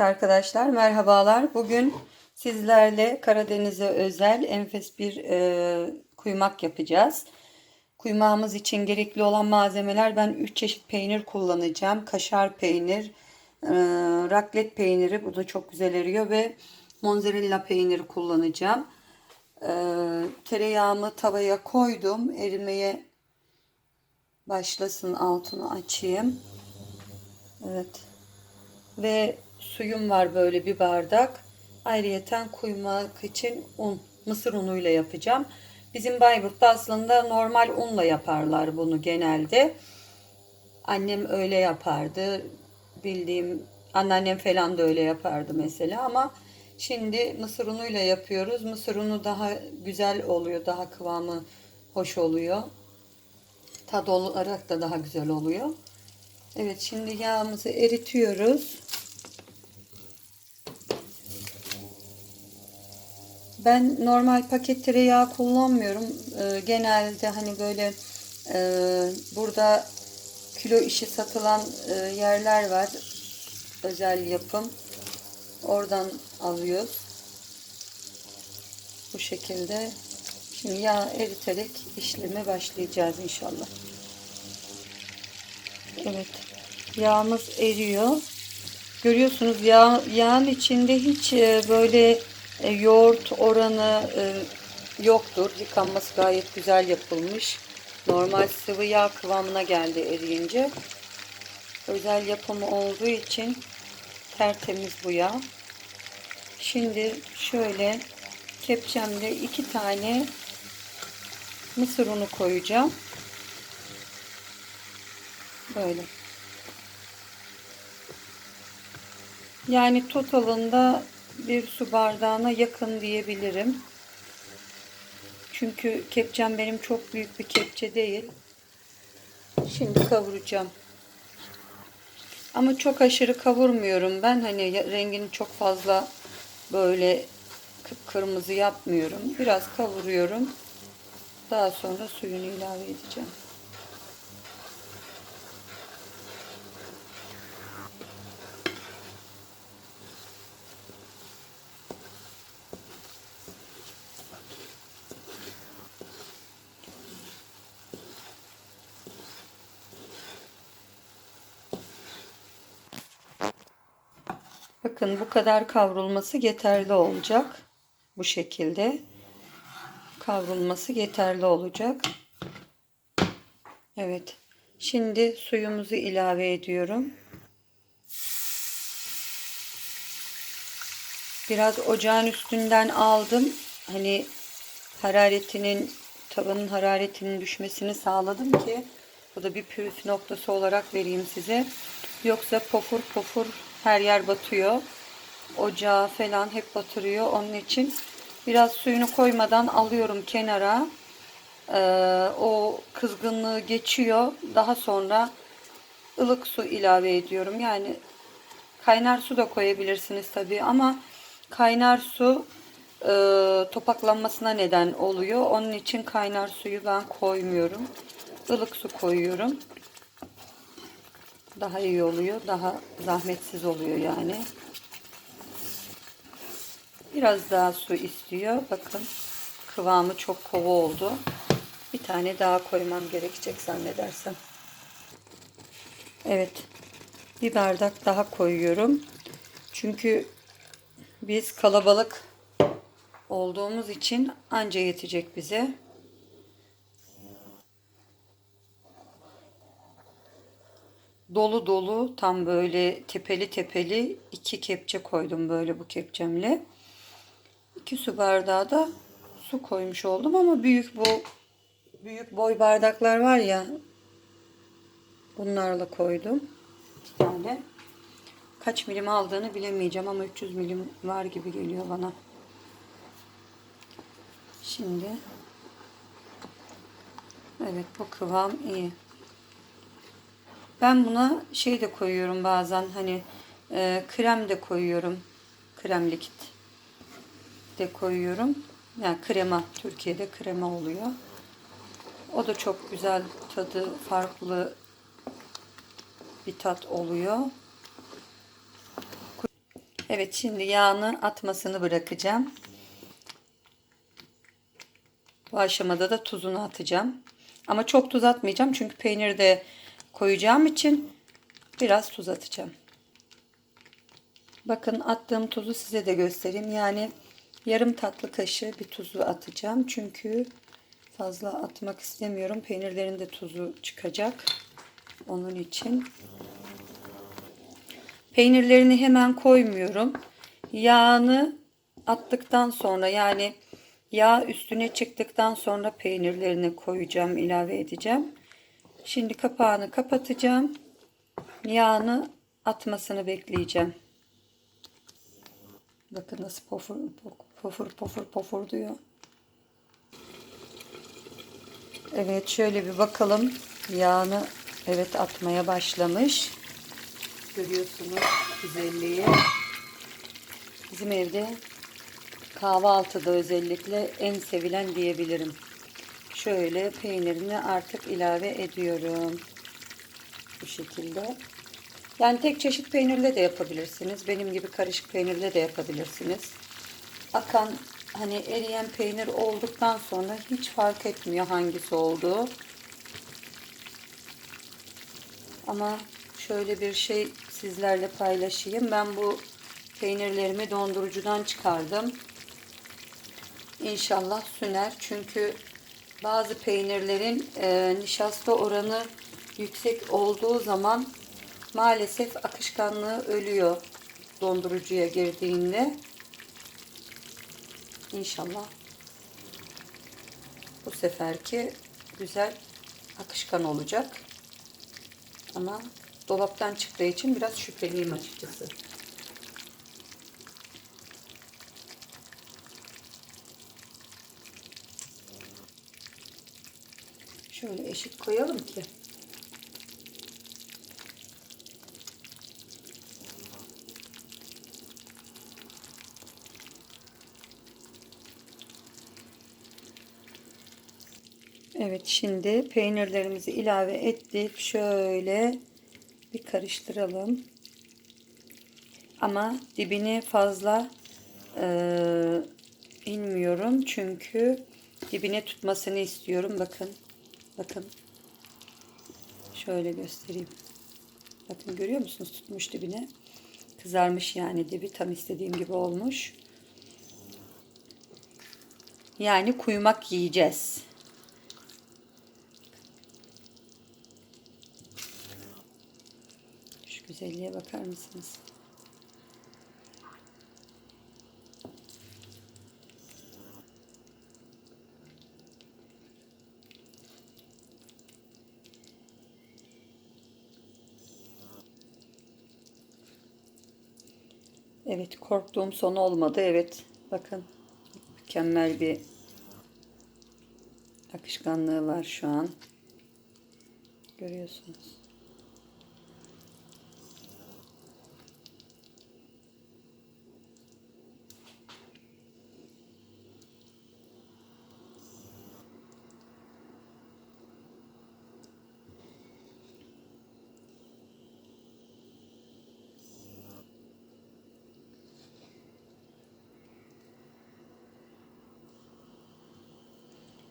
Arkadaşlar merhabalar. Bugün sizlerle Karadeniz'e özel enfes bir e, kuymak yapacağız. Kuymağımız için gerekli olan malzemeler ben 3 çeşit peynir kullanacağım. Kaşar peynir, e, raklet peyniri bu da çok güzel eriyor ve mozzarella peyniri kullanacağım. E, tereyağımı tavaya koydum. Erimeye başlasın altını açayım. Evet ve suyum var böyle bir bardak. Ayrıyeten kuymak için un, mısır unuyla yapacağım. Bizim Bayburt'ta aslında normal unla yaparlar bunu genelde. Annem öyle yapardı. Bildiğim anneannem falan da öyle yapardı mesela ama şimdi mısır unuyla yapıyoruz. Mısır unu daha güzel oluyor, daha kıvamı hoş oluyor. Tad olarak da daha güzel oluyor. Evet şimdi yağımızı eritiyoruz. Ben normal paket tereyağı kullanmıyorum. Ee, genelde hani böyle e, burada kilo işi satılan e, yerler var. Özel yapım. Oradan alıyoruz. Bu şekilde. Şimdi yağ eriterek işleme başlayacağız inşallah. Evet. Yağımız eriyor. Görüyorsunuz yağ, yağın içinde hiç e, böyle e, yoğurt oranı e, yoktur. Yıkanması gayet güzel yapılmış. Normal sıvı yağ kıvamına geldi eriyince. Özel yapımı olduğu için tertemiz bu yağ. Şimdi şöyle kepçemde iki tane mısır unu koyacağım. Böyle. Yani totalında bir su bardağına yakın diyebilirim. Çünkü kepçem benim çok büyük bir kepçe değil. Şimdi kavuracağım. Ama çok aşırı kavurmuyorum ben. Hani rengini çok fazla böyle kırmızı yapmıyorum. Biraz kavuruyorum. Daha sonra suyunu ilave edeceğim. Bakın bu kadar kavrulması yeterli olacak. Bu şekilde kavrulması yeterli olacak. Evet. Şimdi suyumuzu ilave ediyorum. Biraz ocağın üstünden aldım. Hani hararetinin tavanın hararetinin düşmesini sağladım ki bu da bir pürüf noktası olarak vereyim size. Yoksa pofur pofur her yer batıyor. Ocağı falan hep batırıyor. Onun için biraz suyunu koymadan alıyorum kenara. Ee, o kızgınlığı geçiyor. Daha sonra ılık su ilave ediyorum. Yani kaynar su da koyabilirsiniz tabii ama kaynar su e, topaklanmasına neden oluyor. Onun için kaynar suyu ben koymuyorum. Ilık su koyuyorum daha iyi oluyor. Daha zahmetsiz oluyor yani. Biraz daha su istiyor. Bakın kıvamı çok kova oldu. Bir tane daha koymam gerekecek zannedersem. Evet. Bir bardak daha koyuyorum. Çünkü biz kalabalık olduğumuz için anca yetecek bize. Dolu dolu tam böyle tepeli tepeli iki kepçe koydum böyle bu kepçemle. İki su bardağı da su koymuş oldum ama büyük bu büyük boy bardaklar var ya bunlarla koydum. Yani kaç milim aldığını bilemeyeceğim ama 300 milim var gibi geliyor bana. Şimdi evet bu kıvam iyi. Ben buna şey de koyuyorum bazen hani e, krem de koyuyorum. Krem likit de koyuyorum. Yani krema Türkiye'de krema oluyor. O da çok güzel tadı farklı bir tat oluyor. Evet şimdi yağını atmasını bırakacağım. Bu aşamada da tuzunu atacağım. Ama çok tuz atmayacağım çünkü peyniri de koyacağım için biraz tuz atacağım. Bakın attığım tuzu size de göstereyim. Yani yarım tatlı kaşığı bir tuzu atacağım. Çünkü fazla atmak istemiyorum. Peynirlerin de tuzu çıkacak. Onun için. Peynirlerini hemen koymuyorum. Yağını attıktan sonra yani yağ üstüne çıktıktan sonra peynirlerini koyacağım, ilave edeceğim. Şimdi kapağını kapatacağım. Yağını atmasını bekleyeceğim. Bakın nasıl pofur pofur pofur pofur diyor. Evet şöyle bir bakalım. Yağını evet atmaya başlamış. Görüyorsunuz güzelliği. Bizim evde kahvaltıda özellikle en sevilen diyebilirim. Şöyle peynirini artık ilave ediyorum. Bu şekilde. Yani tek çeşit peynirle de yapabilirsiniz. Benim gibi karışık peynirle de yapabilirsiniz. Akan hani eriyen peynir olduktan sonra hiç fark etmiyor hangisi olduğu. Ama şöyle bir şey sizlerle paylaşayım. Ben bu peynirlerimi dondurucudan çıkardım. İnşallah süner. Çünkü bazı peynirlerin e, nişasta oranı yüksek olduğu zaman maalesef akışkanlığı ölüyor dondurucuya girdiğinde. İnşallah bu seferki güzel akışkan olacak. Ama dolaptan çıktığı için biraz şüpheliyim açıkçası. Şöyle eşit koyalım ki. Evet şimdi peynirlerimizi ilave ettik. Şöyle bir karıştıralım. Ama dibini fazla e, inmiyorum. Çünkü dibine tutmasını istiyorum. Bakın. Bakın. Şöyle göstereyim. Bakın görüyor musunuz? Tutmuş dibine. Kızarmış yani dibi. Tam istediğim gibi olmuş. Yani kuymak yiyeceğiz. Şu güzelliğe bakar mısınız? Evet korktuğum son olmadı. Evet bakın mükemmel bir akışkanlığı var şu an. Görüyorsunuz.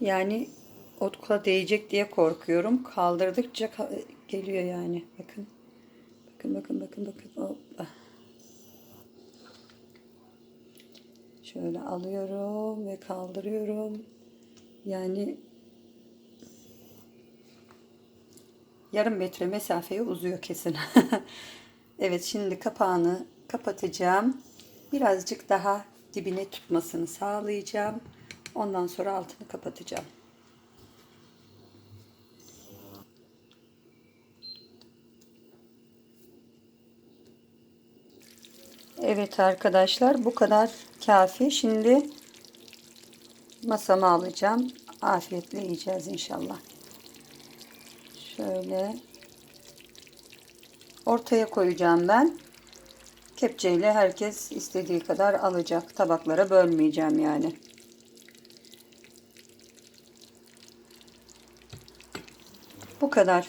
Yani otkula değecek diye korkuyorum. Kaldırdıkça ka- geliyor yani. Bakın. Bakın bakın bakın bakın. Hoppa. Şöyle alıyorum ve kaldırıyorum. Yani yarım metre mesafeye uzuyor kesin. evet şimdi kapağını kapatacağım. Birazcık daha dibine tutmasını sağlayacağım. Ondan sonra altını kapatacağım. Evet arkadaşlar bu kadar kafi. Şimdi masama alacağım. Afiyetle yiyeceğiz inşallah. Şöyle ortaya koyacağım ben. Kepçeyle herkes istediği kadar alacak. Tabaklara bölmeyeceğim yani. Bu kadar.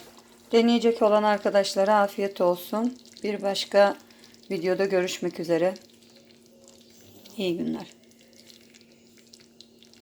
Deneyecek olan arkadaşlara afiyet olsun. Bir başka videoda görüşmek üzere. İyi günler.